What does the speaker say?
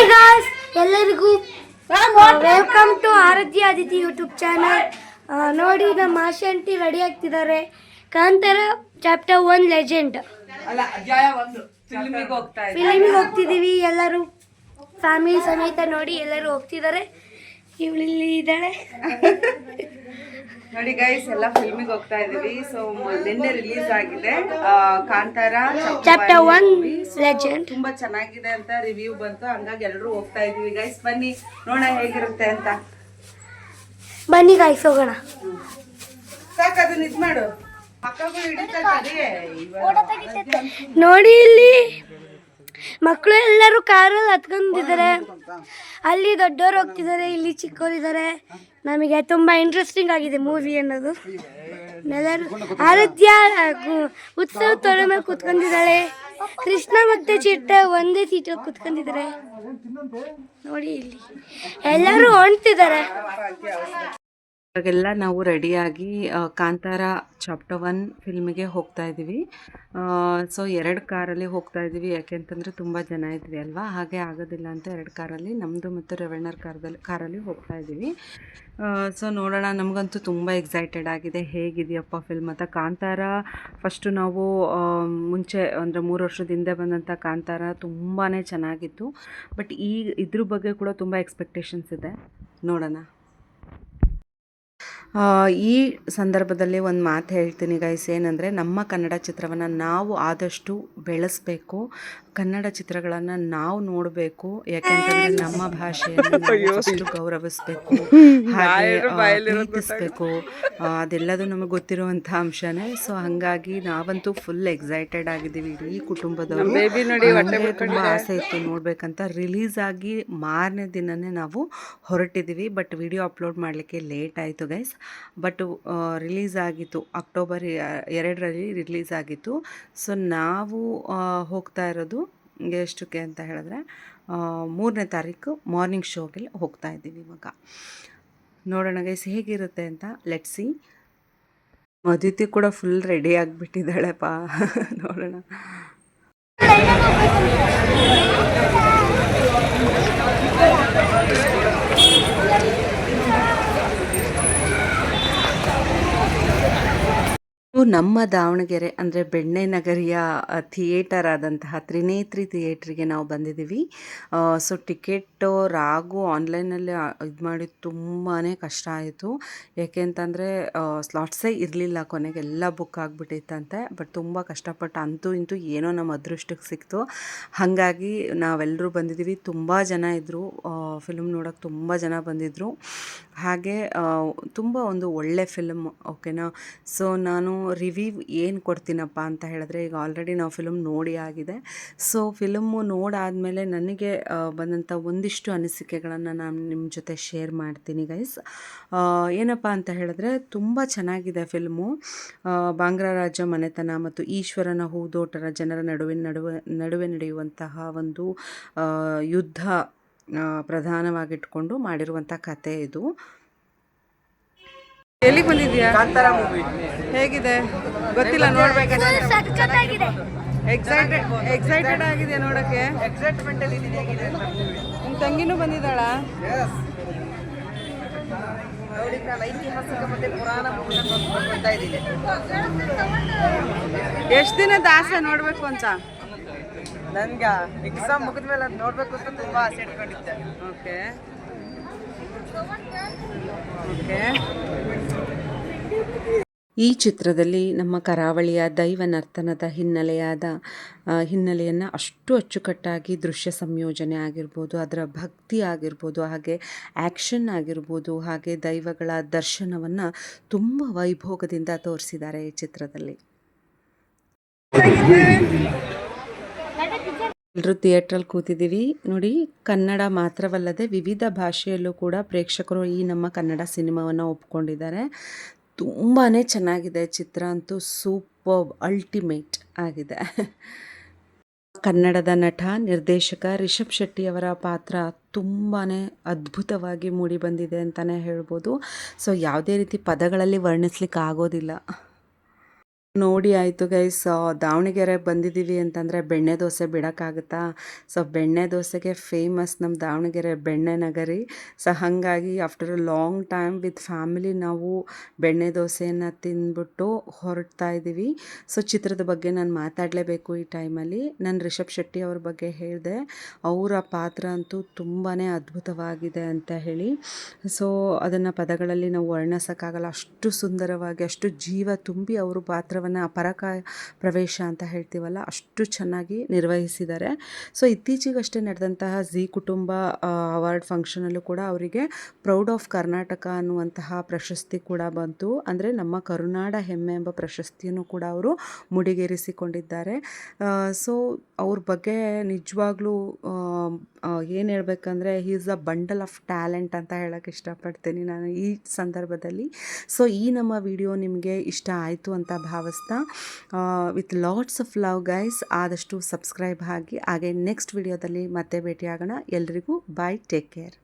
Hi guys ಎಲ್ಲರಿಗೂ welcome to Arathi Aditi YouTube channel ನೋಡಿ ನಮ್ಮ ಆಶೆ ಆಂಟಿ ರೆಡಿ ಆಗ್ತಿದ್ದಾರೆ. ಕಾಂತಾರ ಚಾಪ್ಟರ್ ಒನ್ ಲೆಜೆಂಡ್ ಅಲ್ಲ ಹೋಗ್ತಿದೀವಿ ಫಿಲಿಮಿಗೆ ಹೋಗ್ತಿದ್ದೀವಿ ಎಲ್ಲರೂ. ಫ್ಯಾಮಿಲಿ ಸಮೇತ ನೋಡಿ ಎಲ್ಲರೂ ಹೋಗ್ತಿದ್ದಾರೆ. ಇವಳಿಲ್ಲಿ ಇದ್ದಾಳೆ. ನೋಡಿ ಗೈಸ್ ಎಲ್ಲ ಫಿಲ್ಮಿಗೆ ಹೋಗ್ತಾ ಇದೀವಿ. ಸೊ ನಿನ್ನೆ ರಿಲೀಸ್ ಆಗಿದೆ. Kantara chapter one. ಲೆಜೆಂಡ್ ತುಂಬಾ ಚೆನ್ನಾಗಿದೆ ಅಂತ ರಿವ್ಯೂ ಬಂತು. ಹಂಗಾಗಿ ಎಲ್ಲರೂ ಹೋಗ್ತಾ ಇದೀವಿ. ಗೈಸ್ ಬನ್ನಿ. ನೋಡೋಣ ಹೇಗಿರುತ್ತೆ ಅಂತ. ಬನ್ನಿ ಗೈಸ್ ಹೋಗೋಣ. ಸಾಕು ಅದನ್ನ ಇದ್ ಮಾಡು ಮಕ್ಕಳು ಹಿಡಿತಾರೆ ನೋಡಿ ಇಲ್ಲಿ. ಮಕ್ಕಳು ಎಲ್ಲರೂ ಕಾರಲ್ಲಿ ಹತ್ಕೊಂಡಿದ್ದಾರೆ. ಅಲ್ಲಿ ದೊಡ್ಡವರು ಹೋಗ್ತಿದ್ದಾರೆ ಇಲ್ಲಿ ಚಿಕ್ಕವರಿದ್ದಾರೆ ನಮಗೆ ತುಂಬಾ ಇಂಟ್ರೆಸ್ಟಿಂಗ್ ಆಗಿದೆ ಮೂವಿ ಅನ್ನೋದು. ಎಲ್ಲರೂ ಆರಾಧ್ಯ ಉತ್ಸವ ತೊಳೆ ಮೇಲೆ ಕೂತ್ಕೊಂಡಿದ್ದಾಳೆ. ಕೃಷ್ಣ ಮತ್ತೆ ಚಿಟ್ಟ ಒಂದೇ ಸೀಟಲ್ಲಿ ಕುತ್ಕೊಂಡಿದ್ದಾರೆ. ನೋಡಿ ಇಲ್ಲಿ. ಎಲ್ಲರೂ ಹೊಂಟಿದ್ದಾರೆ. ಇವಾಗೆಲ್ಲ ನಾವು ರೆಡಿಯಾಗಿ ಕಾಂತಾರ ಚಾಪ್ಟರ್ ಒನ್ ಫಿಲ್ಮ್ಗೆ ಹೋಗ್ತಾ ಇದ್ದೀವಿ ಸೊ ಎರಡು ಕಾರಲ್ಲಿ ಹೋಗ್ತಾ ಇದ್ದೀವಿ ಯಾಕೆಂತಂದರೆ ತುಂಬ ಜನ ಇದ್ವಿ ಅಲ್ವಾ? ಹಾಗೆ ಆಗೋದಿಲ್ಲ ಅಂತ ಎರಡು ಕಾರಲ್ಲಿ. ನಮ್ಮದು ಮತ್ತು ರೆವಣ್ಣರ್ ಕಾರದಲ್ಲಿ, ಕಾರಲ್ಲಿ ಹೋಗ್ತಾ ಇದ್ದೀವಿ ಸೊ ನೋಡೋಣ. ನಮಗಂತೂ ತುಂಬ ಎಕ್ಸೈಟೆಡ್ ಆಗಿದೆ. ಹೇಗಿದೆಯಪ್ಪ ಫಿಲ್ಮ್ ಅಂತ. ಕಾಂತಾರ ಫಸ್ಟು ನಾವು ಮುಂಚೆ ಅಂದರೆ ಮೂರು ವರ್ಷದ ಹಿಂದೆ ಬಂದಂಥ ಕಾಂತಾರ ತುಂಬಾ ಚೆನ್ನಾಗಿತ್ತು. ಬಟ್ ಈ, ಇದ್ರ ಬಗ್ಗೆ ಕೂಡ ತುಂಬ ಎಕ್ಸ್ಪೆಕ್ಟೇಷನ್ಸ್ ಇದೆ. ನೋಡೋಣ. ಈ ಸಂದರ್ಭದಲ್ಲಿ ಒಂದು ಮಾತು ಹೇಳ್ತೀನಿ ಗೈಸ್ ಏನಂದರೆ ನಮ್ಮ ಕನ್ನಡ ಚಿತ್ರವನ್ನು ನಾವು ಆದಷ್ಟು ಬೆಳೆಸಬೇಕು. ಕನ್ನಡ ಚಿತ್ರಗಳನ್ನು ನಾವು ನೋಡಬೇಕು ಯಾಕೆಂತಂದರೆ ನಮ್ಮ ಭಾಷೆಯನ್ನು ಗೌರವಿಸ್ಬೇಕು ಗೌರವಿಸಬೇಕು ಹಾಗೆ ಪ್ರೀತಿಸ್ಬೇಕು ಅದೆಲ್ಲದು ನಮಗೆ ಗೊತ್ತಿರುವಂಥ ಅಂಶನೇ. ಸೊ ಹಾಗಾಗಿ ನಾವಂತೂ ಫುಲ್ ಎಕ್ಸೈಟೆಡ್ ಆಗಿದ್ದೀವಿ ಇಡೀ ಕುಟುಂಬದವರು. ತುಂಬಾ ತುಂಬ ಆಸೆ ಇತ್ತು ನೋಡ್ಬೇಕಂತ. ರಿಲೀಸ್ ಆಗಿ ಮಾರನೇ ದಿನನೇ ನಾವು ಹೊರಟಿದ್ದೀವಿ ಬಟ್ ವಿಡಿಯೋ ಅಪ್ಲೋಡ್ ಮಾಡಲಿಕ್ಕೆ ಲೇಟ್ ಆಯಿತು ಗೈಸ್ ಬಟ್ ರಿಲೀಸ್ ಆಗಿತ್ತು. ಅಕ್ಟೋಬರ್ ಎರಡರಲ್ಲಿ ರಿಲೀಸ್ ಆಗಿತ್ತು. ಸೊ ನಾವು ಹೋಗ್ತಾ ಇರೋದು ಎಷ್ಟಕ್ಕೆ ಅಂತ ಹೇಳಿದ್ರೆ ಮೂರನೇ ತಾರೀಕು ಮಾರ್ನಿಂಗ್ ಶೋಗೆ ಹೋಗ್ತಾ ಇದ್ದೀವಿ ಇವಾಗ. ನೋಡೋಣ ಗೈಸ್ ಹೇಗಿರುತ್ತೆ ಅಂತ ಲೆಟ್ಸಿ ಅದಿತಿ ಕೂಡ ಫುಲ್ ರೆಡಿ ಆಗಿಬಿಟ್ಟಿದ್ದಾಳೆಪ್ಪ ನೋಡೋಣ. ನಮ್ಮ ದಾವಣಗೆರೆ ಅಂದರೆ ಬೆಣ್ಣೆ ನಗರಿಯ ಥಿಯೇಟರ್ ಆದಂತಹ ತ್ರಿನೇತ್ರಿ ಥಿಯೇಟ್ರಿಗೆ ನಾವು ಬಂದಿದ್ದೀವಿ. ಸೊ ಟಿಕೆಟು, ರಾಗು ಆನ್ಲೈನಲ್ಲಿ ಇದು ಮಾಡಿ ತುಂಬಾ ಕಷ್ಟ ಆಯಿತು. ಯಾಕೆ ಅಂತಂದರೆ ಸ್ಲಾಟ್ಸೇ ಇರಲಿಲ್ಲ ಕೊನೆಗೆ, ಎಲ್ಲ ಬುಕ್ ಆಗಿಬಿಟ್ಟಿತ್ತಂತೆ. ಬಟ್ ತುಂಬ ಕಷ್ಟಪಟ್ಟು ಅಂತೂ ಇಂತೂ ಏನೋ ನಮ್ಮ ಅದೃಷ್ಟಕ್ಕೆ ಸಿಕ್ತು. ಹಾಗಾಗಿ ನಾವೆಲ್ಲರೂ ಬಂದಿದ್ದೀವಿ. ತುಂಬ ಜನ ಇದ್ದರು ಫಿಲ್ಮ್ ನೋಡೋಕ್ಕೆ ತುಂಬ ಜನ ಬಂದಿದ್ದರು ಹಾಗೆ ತುಂಬ ಒಂದು ಒಳ್ಳೆ ಫಿಲ್ಮ್ ಓಕೆನಾ ಸೊ ನಾನು ರಿವ್ಯೂ ಏನು ಕೊಡ್ತೀನಪ್ಪ ಅಂತ ಹೇಳಿದ್ರೆ, ಈಗ ಆಲ್ರೆಡಿ ನಾವು ಫಿಲಮ್ ನೋಡಿ ಆಗಿದೆ. ಸೊ ಫಿಲಮ್ಮು ನೋಡಾದಮೇಲೆ ನನಗೆ ಬಂದಂಥ ಒಂದಿಷ್ಟು ಅನಿಸಿಕೆಗಳನ್ನು ನಾನು ನಿಮ್ಮ ಜೊತೆ ಶೇರ್ ಮಾಡ್ತೀನಿ ಗೈಸ್ ಏನಪ್ಪ ಅಂತ ಹೇಳಿದ್ರೆ, ತುಂಬ ಚೆನ್ನಾಗಿದೆ ಫಿಲ್ಮು ಬಾಂಗ್ರಾ ರಾಜ ಮನೆತನ ಮತ್ತು ಈಶ್ವರನ ಹೂದೋಟರ ಜನರ ನಡುವಿನ ನಡುವೆ ನಡುವೆ ನಡೆಯುವಂತಹ ಒಂದು ಯುದ್ಧ ಪ್ರಧಾನವಾಗಿಟ್ಕೊಂಡು ಮಾಡಿರುವಂಥ ಕತೆ ಇದು. ಎಲ್ಲಿಗೆ ಬಂದಿದ್ಯಾ ಕಾಂತಾರ ಮೂವಿ ಹೇಗಿದೆ? ಗೊತ್ತಿಲ್ಲ ನೋಡ್ಬೇಕಾಗಿದೆ ಸಖತ್ತಾಗಿದೆ ಎಕ್ಸೈಟೆಡ್ ಎಕ್ಸೈಟೆಡ್ ಆಗಿದೆ ನೋಡಕ್ಕೆ? ಎಕ್ಸೈಟ್ಮೆಂಟ್ ಅಲ್ಲಿ ಇದೀನಿ ಹೇಗಿದೆ ಅಂತ ನಿಮ್ಮ ತಂಗಿನೂ ಬಂದಿದ್ದಾಳ? ನೋಡಿ ನಾನು ಐತಿಹಾಸಿಕ ಮತ್ತೆ ಪುರಾಣ ಮೂವಿನ ಬರ್ತಾ ಇದ್ದೀನಿ ಎಷ್ಟು ದಿನದ ಆಸೆ ನೋಡ್ಬೇಕು ಅಂತ? ನನ್ಗೆ ಎಕ್ಸಾಮ್ ಮುಗಿದ ಮೇಲೆ ಅದು ನೋಡ್ಬೇಕು ಅಂತ ತುಂಬಾ ಆಸೆ ಇಟ್ಕೊಂಡಿದ್ದೆ. ಓಕೆ. ಓಕೆ. ಈ ಚಿತ್ರದಲ್ಲಿ ನಮ್ಮ ಕರಾವಳಿಯ ದೈವ ನರ್ತನದ ಹಿನ್ನೆಲೆಯಾದ ಹಿನ್ನೆಲೆಯನ್ನು ಅಷ್ಟು ಅಚ್ಚುಕಟ್ಟಾಗಿ ದೃಶ್ಯ ಸಂಯೋಜನೆ ಆಗಿರ್ಬೋದು, ಅದರ ಭಕ್ತಿ ಆಗಿರ್ಬೋದು, ಹಾಗೆ ಆ್ಯಕ್ಷನ್ ಆಗಿರ್ಬೋದು, ಹಾಗೆ ದೈವಗಳ ದರ್ಶನವನ್ನು ತುಂಬ ವೈಭೋಗದಿಂದ ತೋರಿಸಿದ್ದಾರೆ ಈ ಚಿತ್ರದಲ್ಲಿ. ಎಲ್ಲರೂ ಥಿಯೇಟ್ರಲ್ಲಿ ಕೂತಿದ್ದೀವಿ. ನೋಡಿ, ಕನ್ನಡ ಮಾತ್ರವಲ್ಲದೆ ವಿವಿಧ ಭಾಷೆಯಲ್ಲೂ ಕೂಡ ಪ್ರೇಕ್ಷಕರು ಈ ನಮ್ಮ ಕನ್ನಡ ಸಿನಿಮಾವನ್ನು ಒಪ್ಕೊಂಡಿದ್ದಾರೆ. ತುಂಬಾ ಚೆನ್ನಾಗಿದೆ ಚಿತ್ರ ಅಂತೂ ಸೂಪರ್ ಅಲ್ಟಿಮೇಟ್ ಆಗಿದೆ. ಕನ್ನಡದ ನಟ, ನಿರ್ದೇಶಕ ರಿಷಬ್ ಶೆಟ್ಟಿಯವರ ಪಾತ್ರ ತುಂಬಾ ಅದ್ಭುತವಾಗಿ ಮೂಡಿ ಬಂದಿದೆ ಅಂತಲೇ ಹೇಳ್ಬೋದು. ಸೊ ಯಾವುದೇ ರೀತಿ ಪದಗಳಲ್ಲಿ ವರ್ಣಿಸ್ಲಿಕ್ಕೆ ಆಗೋದಿಲ್ಲ. ನೋಡಿ ಆಯಿತು ಗೈಸ್. ದಾವಣಗೆರೆ ಬಂದಿದ್ದೀವಿ ಅಂತಂದರೆ ಬೆಣ್ಣೆ ದೋಸೆ ಬಿಡೋಕ್ಕಾಗುತ್ತಾ? ಸೊ, ಬೆಣ್ಣೆ ದೋಸೆಗೆ ಫೇಮಸ್ ನಮ್ಮ ದಾವಣಗೆರೆ ಬೆಣ್ಣೆ ನಗರಿ. ಸೊ, ಹಾಗಾಗಿ after a long time with family ನಾವು ಬೆಣ್ಣೆ ದೋಸೆಯನ್ನು ತಿಂದ್ಬಿಟ್ಟು ಹೊರಡ್ತಾ ಇದ್ದೀವಿ. ಸೊ, ಚಿತ್ರದ ಬಗ್ಗೆ ನಾನು ಮಾತಾಡಲೇಬೇಕು ಈ ಟೈಮಲ್ಲಿ ನಾನು ರಿಷಬ್ ಶೆಟ್ಟಿ ಅವ್ರ ಬಗ್ಗೆ ಹೇಳಿದೆ. ಅವರ ಪಾತ್ರ ಅಂತೂ ತುಂಬಾ ಅದ್ಭುತವಾಗಿದೆ ಅಂತ ಹೇಳಿ. ಸೊ, ಅದನ್ನು ಪದಗಳಲ್ಲಿ ನಾವು ವರ್ಣಿಸೋಕ್ಕಾಗಲ್ಲ. ಅಷ್ಟು ಸುಂದರವಾಗಿ, ಅಷ್ಟು ಜೀವ ತುಂಬಿ ಅವರು ಪಾತ್ರವನ್ನು ಅಪರಕ ಪ್ರವೇಶ ಅಂತ ಹೇಳ್ತೀವಲ್ಲ, ಅಷ್ಟು ಚೆನ್ನಾಗಿ ನಿರ್ವಹಿಸಿದ್ದಾರೆ. ಸೊ ಇತ್ತೀಚೆಗಷ್ಟೇ ನಡೆದಂತಹ ಝೀ ಕುಟುಂಬ ಅವಾರ್ಡ್ ಫಂಕ್ಷನಲ್ಲೂ ಕೂಡ ಅವರಿಗೆ ಪ್ರೌಡ್ ಆಫ್ ಕರ್ನಾಟಕ ಅನ್ನುವಂತಹ ಪ್ರಶಸ್ತಿ ಕೂಡ ಬಂತು. ಅಂದರೆ ನಮ್ಮ ಕರುನಾಡ ಹೆಮ್ಮೆ ಎಂಬ ಪ್ರಶಸ್ತಿಯನ್ನು ಕೂಡ ಅವರು ಮುಡಿಗೇರಿಸಿಕೊಂಡಿದ್ದಾರೆ. ಸೊ ಅವ್ರ ಬಗ್ಗೆ ನಿಜವಾಗ್ಲೂ ಏನು ಹೇಳ್ಬೇಕಂದ್ರೆ he is a bundle of talent ಅಂತ ಹೇಳೋಕ್ಕೆ ಇಷ್ಟಪಡ್ತೀನಿ ನಾನು ಈ ಸಂದರ್ಭದಲ್ಲಿ. ಸೊ ಈ ನಮ್ಮ ವಿಡಿಯೋ ನಿಮಗೆ ಇಷ್ಟ ಆಯಿತು ಅಂತ ಭಾವಿಸ್ತಾ with lots of love guys ಆದಷ್ಟು ಸಬ್ಸ್ಕ್ರೈಬ್ ಆಗಿ. ಹಾಗೆ ನೆಕ್ಸ್ಟ್ ವಿಡಿಯೋದಲ್ಲಿ ಮತ್ತೆ ಭೇಟಿಯಾಗೋಣ. ಎಲ್ರಿಗೂ ಬಾಯ್ ಟೇಕ್ ಕೇರ್